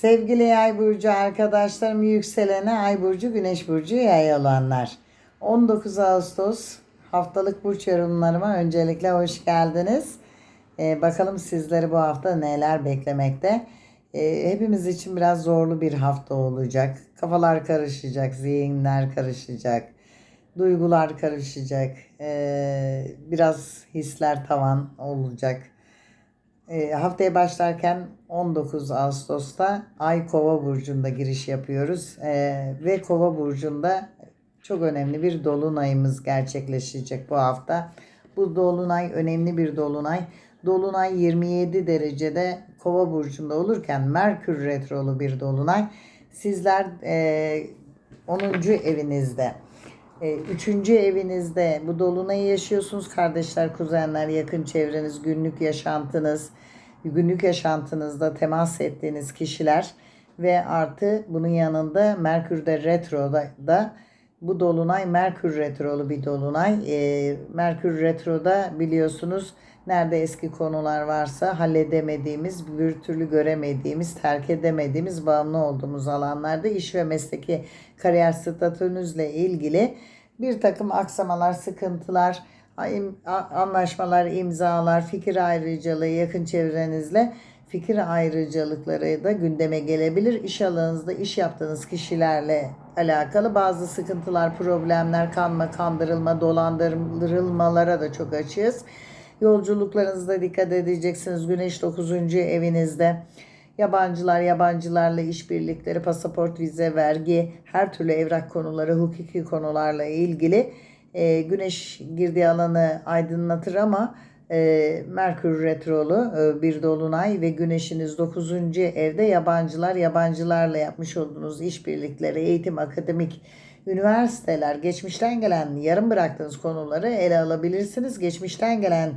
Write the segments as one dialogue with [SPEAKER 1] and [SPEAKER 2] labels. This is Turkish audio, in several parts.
[SPEAKER 1] Sevgili Yay burcu arkadaşlarım, yükselene Ay burcu, Güneş burcu Yay olanlar. 19 Ağustos haftalık burç yorumlarıma öncelikle hoş geldiniz. Ee, bakalım sizleri bu hafta neler beklemekte. Ee, hepimiz için biraz zorlu bir hafta olacak. Kafalar karışacak, zihinler karışacak, duygular karışacak. Ee, biraz hisler tavan olacak. E, haftaya başlarken 19 Ağustos'ta Ay Kova burcunda giriş yapıyoruz E, ve Kova burcunda çok önemli bir dolunayımız gerçekleşecek bu hafta. Bu dolunay önemli bir dolunay. Dolunay 27 derecede Kova burcunda olurken Merkür retrolu bir dolunay. Sizler e, 10. evinizde. E, Üçüncü evinizde bu dolunayı yaşıyorsunuz. Kardeşler, kuzenler, yakın çevreniz, günlük yaşantınız, günlük yaşantınızda temas ettiğiniz kişiler ve artı bunun yanında Merkür'de retroda da bu dolunay Merkür retrolu bir dolunay. E, Merkür retroda biliyorsunuz nerede eski konular varsa halledemediğimiz, bir türlü göremediğimiz, terk edemediğimiz, bağımlı olduğumuz alanlarda iş ve mesleki kariyer statünüzle ilgili bir takım aksamalar, sıkıntılar, anlaşmalar, imzalar, fikir ayrıcalığı yakın çevrenizle fikir ayrıcalıkları da gündeme gelebilir. İş alanınızda iş yaptığınız kişilerle alakalı bazı sıkıntılar, problemler, kanma, kandırılma, dolandırılmalara da çok açığız. Yolculuklarınızda dikkat edeceksiniz. Güneş 9. evinizde. Yabancılar, yabancılarla işbirlikleri, pasaport, vize, vergi, her türlü evrak konuları, hukuki konularla ilgili e, güneş girdiği alanı aydınlatır ama e, Merkür retrolu e, bir dolunay ve güneşiniz 9. evde yabancılar, yabancılarla yapmış olduğunuz işbirlikleri, eğitim, akademik, üniversiteler, geçmişten gelen yarım bıraktığınız konuları ele alabilirsiniz. Geçmişten gelen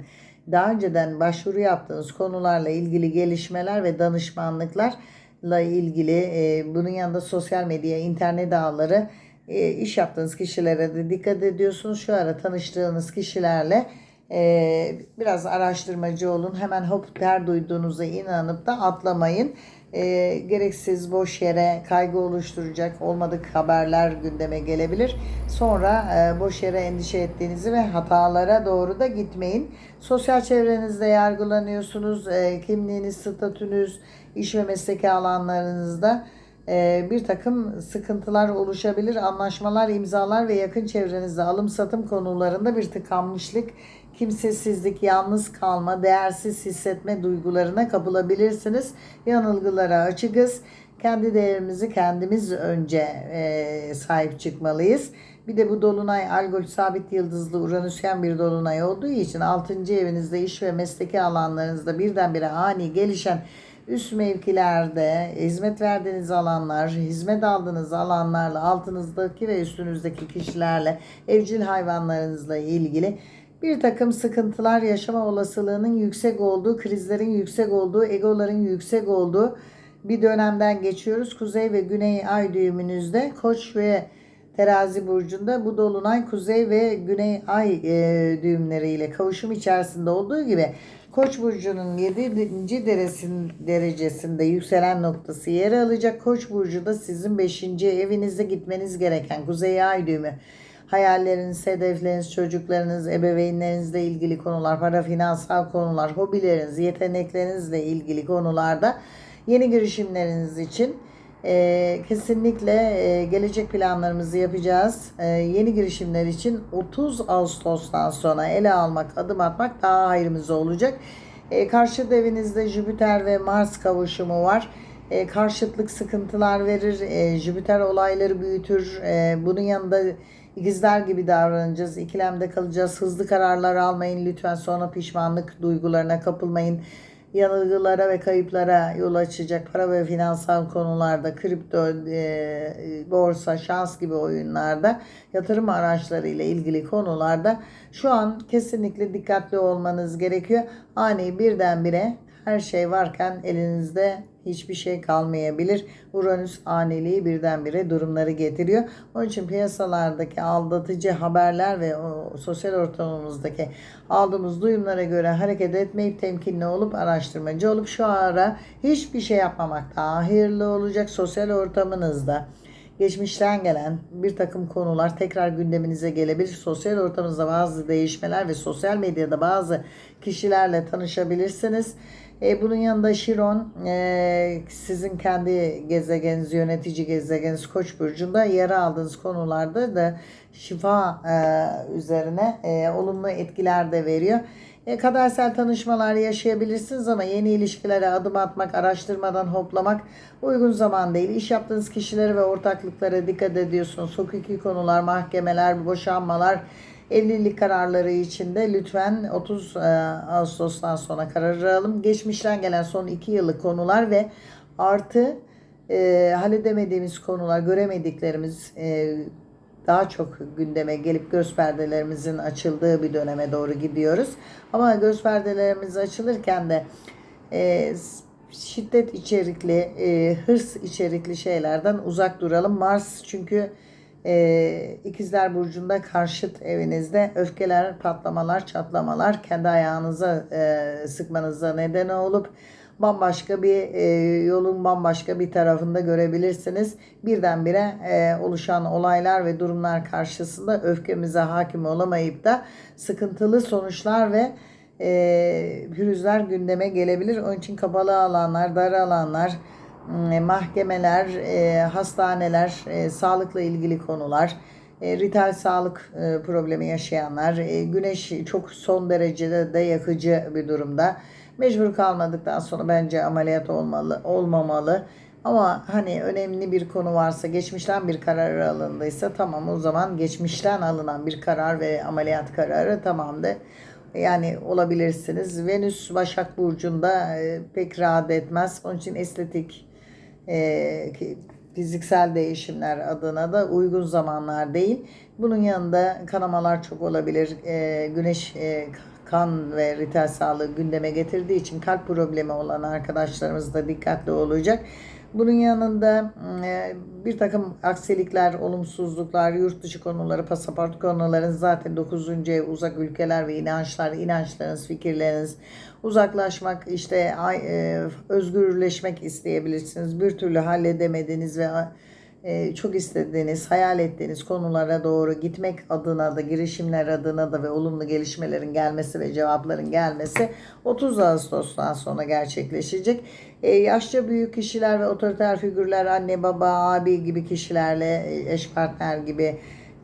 [SPEAKER 1] daha önceden başvuru yaptığınız konularla ilgili gelişmeler ve danışmanlıklarla ilgili e, bunun yanında sosyal medya, internet ağları e, iş yaptığınız kişilere de dikkat ediyorsunuz. Şu ara tanıştığınız kişilerle e, biraz araştırmacı olun. Hemen hop her duyduğunuza inanıp da atlamayın. E, gereksiz boş yere kaygı oluşturacak olmadık haberler gündeme gelebilir. Sonra e, boş yere endişe ettiğinizi ve hatalara doğru da gitmeyin. Sosyal çevrenizde yargılanıyorsunuz. E, kimliğiniz, statünüz, iş ve mesleki alanlarınızda bir takım sıkıntılar oluşabilir. Anlaşmalar, imzalar ve yakın çevrenizde alım satım konularında bir tıkanmışlık, kimsesizlik, yalnız kalma, değersiz hissetme duygularına kapılabilirsiniz. Yanılgılara açıkız. Kendi değerimizi kendimiz önce e, sahip çıkmalıyız. Bir de bu dolunay Algol sabit yıldızlı Uranüsyen bir dolunay olduğu için 6. evinizde iş ve mesleki alanlarınızda birdenbire ani gelişen üst mevkilerde hizmet verdiğiniz alanlar, hizmet aldığınız alanlarla altınızdaki ve üstünüzdeki kişilerle, evcil hayvanlarınızla ilgili bir takım sıkıntılar yaşama olasılığının yüksek olduğu, krizlerin yüksek olduğu, egoların yüksek olduğu bir dönemden geçiyoruz. Kuzey ve Güney ay düğümünüzde Koç ve Terazi burcunda bu dolunay kuzey ve güney ay e, düğümleriyle kavuşum içerisinde olduğu gibi Koç burcunun 7. deresin, derecesinde yükselen noktası yer alacak. Koç burcu da sizin 5. evinizde gitmeniz gereken kuzey ay düğümü. Hayalleriniz, hedefleriniz, çocuklarınız, ebeveynlerinizle ilgili konular, para finansal konular, hobileriniz, yeteneklerinizle ilgili konularda yeni girişimleriniz için e, kesinlikle e, gelecek planlarımızı yapacağız. E, yeni girişimler için 30 Ağustos'tan sonra ele almak, adım atmak daha hayrımıza olacak. E, karşıt evinizde Jüpiter ve Mars kavuşumu var. E, karşıtlık sıkıntılar verir. E, Jüpiter olayları büyütür. E, bunun yanında ikizler gibi davranacağız. İkilemde kalacağız. Hızlı kararlar almayın lütfen. Sonra pişmanlık duygularına kapılmayın yanılgılara ve kayıplara yol açacak para ve finansal konularda, kripto, e, borsa, şans gibi oyunlarda, yatırım araçları ile ilgili konularda şu an kesinlikle dikkatli olmanız gerekiyor. Ani birdenbire Her şey varken elinizde hiçbir şey kalmayabilir. Uranüs aniliği birdenbire durumları getiriyor. Onun için piyasalardaki aldatıcı haberler ve sosyal ortamımızdaki aldığımız duyumlara göre hareket etmeyip temkinli olup araştırmacı olup şu ara hiçbir şey yapmamak daha hayırlı olacak sosyal ortamınızda geçmişten gelen bir takım konular tekrar gündeminize gelebilir. Sosyal ortamınızda bazı değişmeler ve sosyal medyada bazı kişilerle tanışabilirsiniz. E, bunun yanında Şiron e, sizin kendi gezegeniniz, yönetici gezegeniniz Koç burcunda yer aldığınız konularda da şifa e, üzerine e, olumlu etkiler de veriyor. E, kadersel tanışmalar yaşayabilirsiniz ama yeni ilişkilere adım atmak, araştırmadan hoplamak uygun zaman değil. İş yaptığınız kişilere ve ortaklıklara dikkat ediyorsunuz. Hukuki konular, mahkemeler, boşanmalar, evlilik kararları içinde lütfen 30 e, Ağustos'tan sonra karar alalım. Geçmişten gelen son 2 yıllık konular ve artı e, halledemediğimiz konular, göremediklerimiz, e, daha çok gündeme gelip göz perdelerimizin açıldığı bir döneme doğru gidiyoruz. Ama göz perdelerimiz açılırken de e, şiddet içerikli, e, hırs içerikli şeylerden uzak duralım. Mars çünkü e, İkizler Burcu'nda karşıt evinizde öfkeler, patlamalar, çatlamalar kendi ayağınıza e, sıkmanıza neden olup bambaşka bir e, yolun bambaşka bir tarafında görebilirsiniz. Birdenbire e, oluşan olaylar ve durumlar karşısında öfkemize hakim olamayıp da sıkıntılı sonuçlar ve e, pürüzler gündeme gelebilir. Onun için kapalı alanlar, dar alanlar, mahkemeler, e, hastaneler, e, sağlıkla ilgili konular, e, rital sağlık e, problemi yaşayanlar, e, güneş çok son derecede de yakıcı bir durumda. Mecbur kalmadıktan sonra bence ameliyat olmalı, olmamalı. Ama hani önemli bir konu varsa, geçmişten bir karar alındıysa tamam o zaman geçmişten alınan bir karar ve ameliyat kararı tamamdır. Yani olabilirsiniz. Venüs Başak Burcu'nda e, pek rahat etmez. Onun için estetik e, fiziksel değişimler adına da uygun zamanlar değil. Bunun yanında kanamalar çok olabilir. E, güneş e, kan ve rital sağlığı gündeme getirdiği için kalp problemi olan arkadaşlarımız da dikkatli olacak. Bunun yanında e, bir takım aksilikler, olumsuzluklar, yurt dışı konuları, pasaport konuların zaten 9. ev uzak ülkeler ve inançlar, inançlarınız, fikirleriniz uzaklaşmak, işte e, özgürleşmek isteyebilirsiniz. Bir türlü halledemediğiniz ve çok istediğiniz, hayal ettiğiniz konulara doğru gitmek adına da, girişimler adına da ve olumlu gelişmelerin gelmesi ve cevapların gelmesi 30 Ağustos'tan sonra gerçekleşecek. E, yaşça büyük kişiler ve otoriter figürler, anne, baba, abi gibi kişilerle, e, eş partner gibi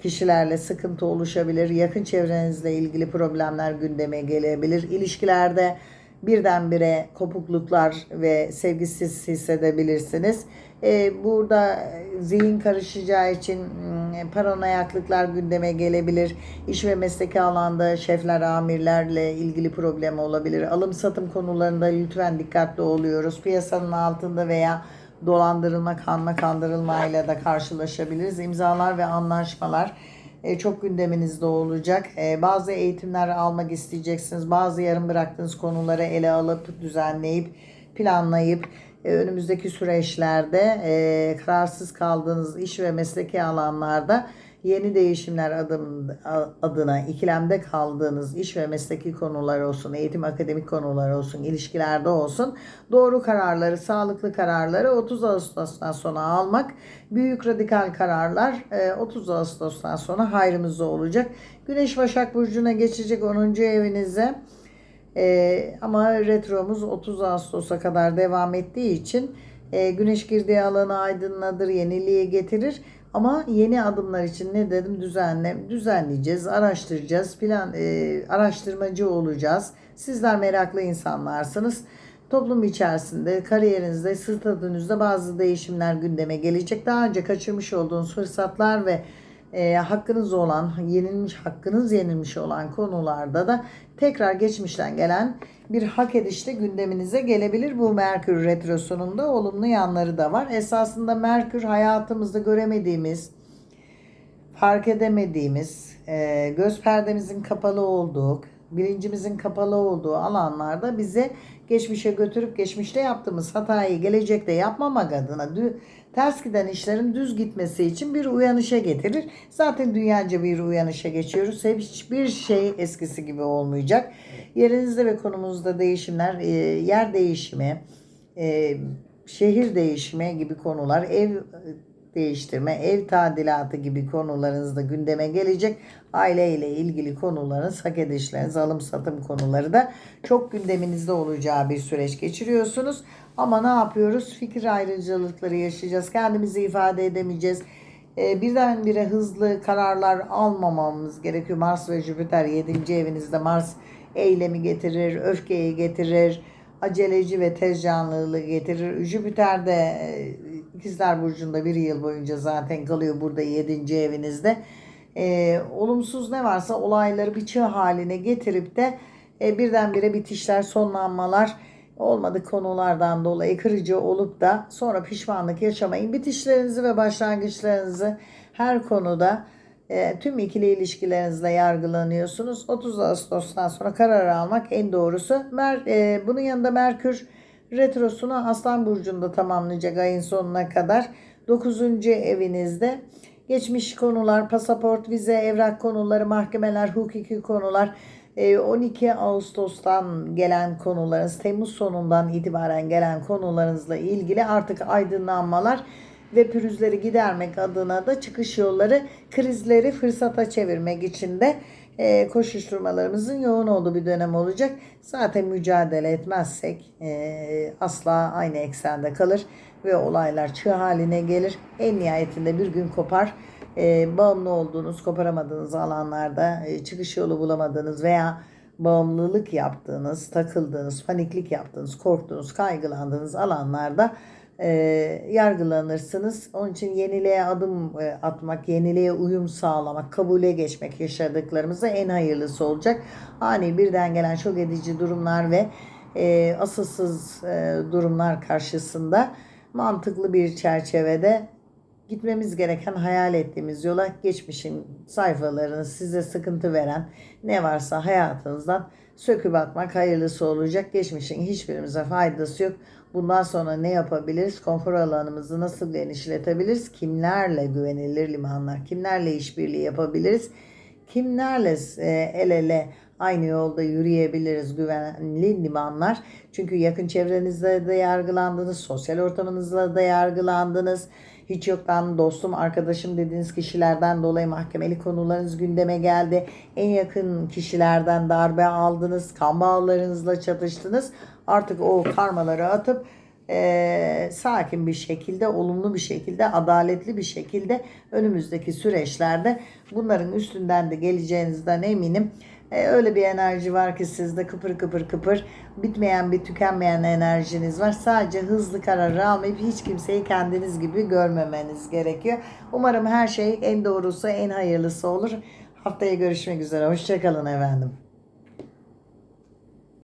[SPEAKER 1] kişilerle sıkıntı oluşabilir. Yakın çevrenizle ilgili problemler gündeme gelebilir. İlişkilerde birdenbire kopukluklar ve sevgisiz hissedebilirsiniz. Ee, burada zihin karışacağı için hmm, paranoyaklıklar gündeme gelebilir. İş ve mesleki alanda şefler, amirlerle ilgili problem olabilir. Alım satım konularında lütfen dikkatli oluyoruz. Piyasanın altında veya dolandırılma, kanma, kandırılmayla da karşılaşabiliriz. İmzalar ve anlaşmalar e, çok gündeminizde olacak. E, bazı eğitimler almak isteyeceksiniz. Bazı yarım bıraktığınız konuları ele alıp düzenleyip planlayıp e, önümüzdeki süreçlerde kararsız kaldığınız iş ve mesleki alanlarda yeni değişimler adım, adına ikilemde kaldığınız iş ve mesleki konular olsun, eğitim akademik konular olsun, ilişkilerde olsun doğru kararları, sağlıklı kararları 30 Ağustos'tan sonra almak, büyük radikal kararlar 30 Ağustos'tan sonra hayrımızda olacak. Güneş Başak Burcu'na geçecek 10. evinize. Ee, ama retromuz 30 Ağustos'a kadar devam ettiği için e, güneş girdiği alanı aydınladır, yeniliğe getirir. Ama yeni adımlar için ne dedim düzenle düzenleyeceğiz, araştıracağız, plan e, araştırmacı olacağız. Sizler meraklı insanlarsınız. Toplum içerisinde, kariyerinizde, statünüzde bazı değişimler gündeme gelecek. Daha önce kaçırmış olduğunuz fırsatlar ve e, hakkınız olan, yenilmiş hakkınız yenilmiş olan konularda da tekrar geçmişten gelen bir hak edişte gündeminize gelebilir. Bu Merkür Retrosu'nun da olumlu yanları da var. Esasında Merkür hayatımızda göremediğimiz, fark edemediğimiz, e, göz perdemizin kapalı olduğu, bilincimizin kapalı olduğu alanlarda bizi geçmişe götürüp geçmişte yaptığımız hatayı gelecekte yapmamak adına ters giden işlerin düz gitmesi için bir uyanışa getirir. Zaten dünyaca bir uyanışa geçiyoruz. Hiçbir şey eskisi gibi olmayacak. Yerinizde ve konumunuzda değişimler, e, yer değişimi, e, şehir değişimi gibi konular, ev değiştirme, ev tadilatı gibi konularınız da gündeme gelecek. Aileyle ilgili konularınız, hak edişleriniz, alım satım konuları da çok gündeminizde olacağı bir süreç geçiriyorsunuz. Ama ne yapıyoruz? Fikir ayrıcalıkları yaşayacağız. Kendimizi ifade edemeyeceğiz. Ee, birdenbire hızlı kararlar almamamız gerekiyor. Mars ve Jüpiter 7. evinizde Mars eylemi getirir, öfkeyi getirir, aceleci ve tez canlılığı getirir. Jüpiter de e, İkizler Burcu'nda bir yıl boyunca zaten kalıyor burada 7. evinizde. Ee, olumsuz ne varsa olayları bir çığ haline getirip de e, birdenbire bitişler, sonlanmalar olmadık konulardan dolayı kırıcı olup da sonra pişmanlık yaşamayın. Bitişlerinizi ve başlangıçlarınızı her konuda e, tüm ikili ilişkilerinizle yargılanıyorsunuz. 30 Ağustos'tan sonra karar almak en doğrusu. Mer, e, bunun yanında Merkür retrosunu Aslan Burcu'nda tamamlayacak ayın sonuna kadar. 9. evinizde geçmiş konular, pasaport, vize, evrak konuları, mahkemeler, hukuki konular, e, 12 Ağustos'tan gelen konularınız, Temmuz sonundan itibaren gelen konularınızla ilgili artık aydınlanmalar ve pürüzleri gidermek adına da çıkış yolları, krizleri fırsata çevirmek için de e, koşuşturmalarımızın yoğun olduğu bir dönem olacak. Zaten mücadele etmezsek e, asla aynı eksende kalır ve olaylar çığ haline gelir. En nihayetinde bir gün kopar. E, bağımlı olduğunuz, koparamadığınız alanlarda e, çıkış yolu bulamadığınız veya bağımlılık yaptığınız, takıldığınız, paniklik yaptığınız, korktuğunuz, kaygılandığınız alanlarda e, yargılanırsınız. Onun için yeniliğe adım e, atmak, yeniliğe uyum sağlamak, kabule geçmek yaşadıklarımıza en hayırlısı olacak. Ani birden gelen şok edici durumlar ve e, asılsız e, durumlar karşısında mantıklı bir çerçevede gitmemiz gereken hayal ettiğimiz yola geçmişin sayfalarını size sıkıntı veren ne varsa hayatınızdan söküp atmak hayırlısı olacak. Geçmişin hiçbirimize faydası yok. Bundan sonra ne yapabiliriz? Konfor alanımızı nasıl genişletebiliriz? Kimlerle güvenilir limanlar? Kimlerle işbirliği yapabiliriz? Kimlerle e, el ele aynı yolda yürüyebiliriz güvenli limanlar? Çünkü yakın çevrenizde de yargılandınız, sosyal ortamınızda da yargılandınız. Hiç yoktan dostum, arkadaşım dediğiniz kişilerden dolayı mahkemeli konularınız gündeme geldi. En yakın kişilerden darbe aldınız, kan bağlarınızla çatıştınız. Artık o karmaları atıp e, sakin bir şekilde, olumlu bir şekilde, adaletli bir şekilde önümüzdeki süreçlerde bunların üstünden de geleceğinizden eminim. E, öyle bir enerji var ki sizde kıpır kıpır kıpır bitmeyen bir tükenmeyen enerjiniz var. Sadece hızlı kararı almayıp hiç kimseyi kendiniz gibi görmemeniz gerekiyor. Umarım her şey en doğrusu en hayırlısı olur. Haftaya görüşmek üzere. Hoşçakalın efendim.